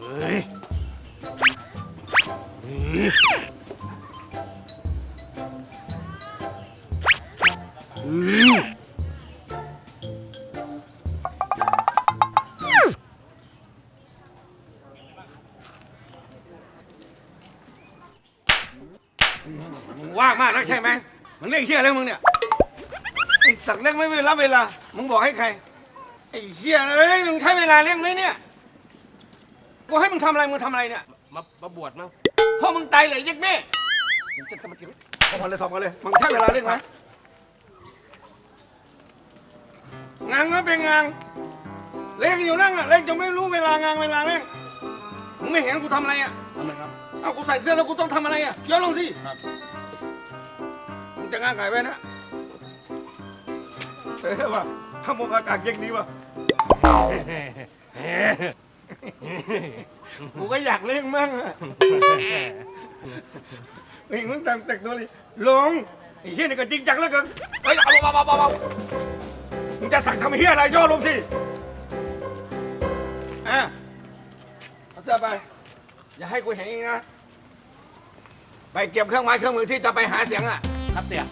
เฮ้ยเฮ้ย มึงว่างมากนักใช่ไหมมึงเล่นเชี่ยอะไรมึงเนี่ยไอ้สักเล่นไม่รับเวลา มึงบอกให้ใครไอ้เชี่ยเอ้ยมึงใช้เวลาเล่นไหมเนี่ยกูให้มึงทำอะไรมึงทำอะไรเนี่ยมามาบวชมั้งพ่อมึงตายเลยยักแม่มึงจะจะมาเถียงทำกันเลยทำกันเลยมึงใช้เวลาเล่นไหมงานก็เป็นงานเล่นอยู่นั่งอะเล่นจนไม่รู้เวลางานเวลาเล่นมึงไม่เห็นกูทำอะไรอะทำไมครับ เอากูใส่เสื้อแล้วกูต้องทำอะไรอะย้อนลงสิครับ มึงจะงานไก่ไว้นะเฮ้ยว่ะขโมยอากาศเย็นดีว่ะ กูก็อยากเล่นมั่งอะเฮ้ยมึงแต่งแต่งตัวเลยลงไอ้เฮียนี่ก็จริงจังแล้วกันเฮ้ยเอาเบาๆเบาๆมึงจะสั่งทำเฮียอะไรย่อลงสิอะเอาเสื้อไป อย่าให้กูเห็นอีกนะ ไปเก็บเครื่องไม้เครื่องมือที่จะไปหาเสียงอะ ครับเสีย